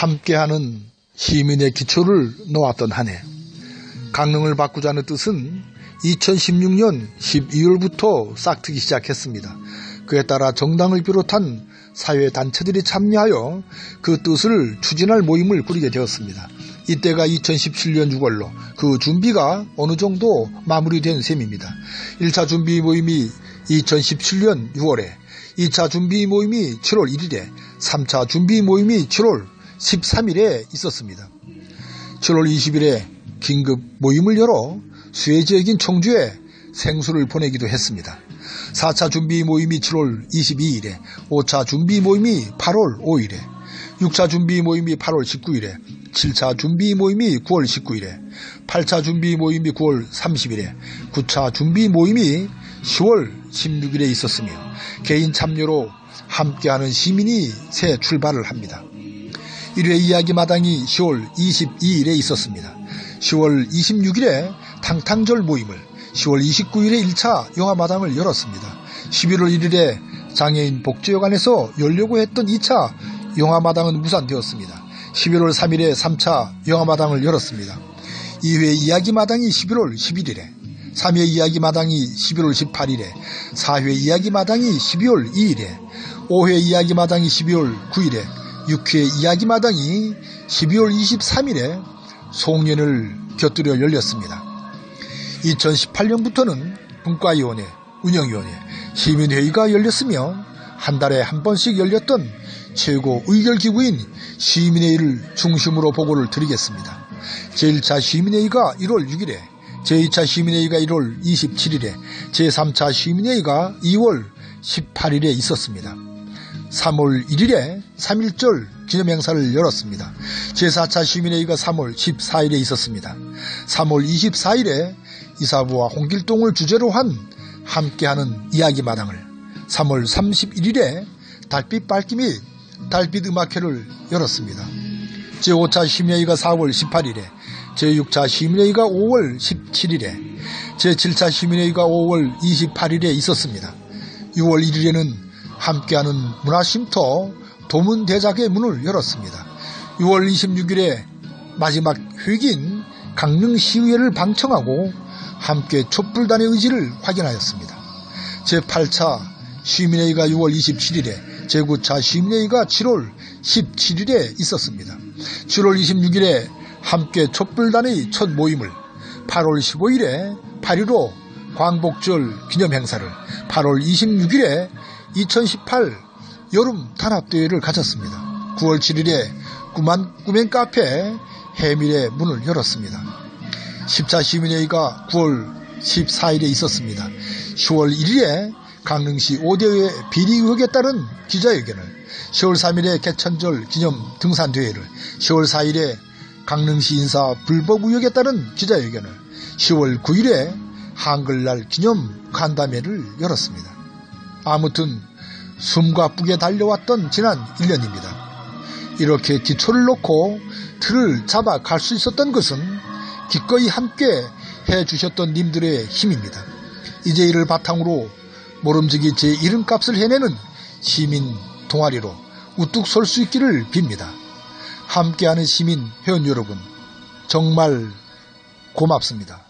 함께하는 시민의 기초를 놓았던 한 해. 강릉을 바꾸자는 뜻은 2016년 12월부터 싹트기 시작했습니다. 그에 따라 정당을 비롯한 사회 단체들이 참여하여 그 뜻을 추진할 모임을 꾸리게 되었습니다. 이때가 2017년 6월로 그 준비가 어느 정도 마무리된 셈입니다. 1차 준비 모임이 2017년 6월에 2차 준비 모임이 7월 1일에 3차 준비 모임이 7월 13일에 있었습니다. 7월 20일에 긴급 모임을 열어 수해 지역인 청주에 생수를 보내기도 했습니다. 4차 준비 모임이 7월 22일에, 5차 준비 모임이 8월 5일에, 6차 준비 모임이 8월 19일에, 7차 준비 모임이 9월 19일에, 8차 준비 모임이 9월 30일에, 9차 준비 모임이 10월 16일에 있었으며 개인 참여로 함께하는 시민이 새 출발을 합니다. 1회 이야기 마당이 10월 22일에 있었습니다. 10월 26일에 탕탕절 모임을 10월 29일에 1차 영화마당을 열었습니다. 11월 1일에 장애인 복지여관에서 열려고 했던 2차 영화마당은 무산되었습니다. 11월 3일에 3차 영화마당을 열었습니다. 2회 이야기마당이 11월 11일에 3회 이야기마당이 11월 18일에 4회 이야기마당이 12월 2일에 5회 이야기마당이 12월 9일에 6회 이야기마당이 12월 23일에 송년을 곁들여 열렸습니다. 2018년부터는 분과위원회, 운영위원회, 시민회의가 열렸으며 한 달에 한 번씩 열렸던 최고 의결기구인 시민회의를 중심으로 보고를 드리겠습니다. 제1차 시민회의가 1월 6일에, 제2차 시민회의가 1월 27일에, 제3차 시민회의가 2월 18일에 있었습니다. 3월 1일에 3.1절 기념행사를 열었습니다. 제4차 시민회의가 3월 14일에 있었습니다. 3월 24일에 이사부와 홍길동을 주제로 한 함께하는 이야기마당을 3월 31일에 달빛 밝기 및 달빛 음악회를 열었습니다. 제5차 시민회의가 4월 18일에 제6차 시민회의가 5월 17일에 제7차 시민회의가 5월 28일에 있었습니다. 6월 1일에는 함께하는 문화쉼터 도문대작의 문을 열었습니다. 6월 26일에 마지막 회기인 강릉시의회를 방청하고 함께 촛불단의 의지를 확인하였습니다. 제8차 시민회의가 6월 27일에 제9차 시민회의가 7월 17일에 있었습니다. 7월 26일에 함께 촛불단의 첫 모임을 8월 15일에 8.15 광복절 기념행사를 8월 26일에 2018 여름 단합대회를 가졌습니다. 9월 7일에 꿈한 꿈엔 카페 해밀의 문을 열었습니다. 10차 시민회의가 9월 14일에 있었습니다. 10월 1일에 강릉시 5대의 비리 의혹에 따른 기자회견을 10월 3일에 개천절 기념 등산대회를 10월 4일에 강릉시 인사 불법 의혹에 따른 기자회견을 10월 9일에 한글날 기념 간담회를 열었습니다. 아무튼 숨과 쁘게 달려왔던 지난 1년입니다. 이렇게 기초를 놓고 틀을 잡아 갈 수 있었던 것은 기꺼이 함께 해주셨던 님들의 힘입니다. 이제 이를 바탕으로 모름지기 제 이름값을 해내는 시민 동아리로 우뚝 설 수 있기를 빕니다. 함께하는 시민 회원 여러분 정말 고맙습니다.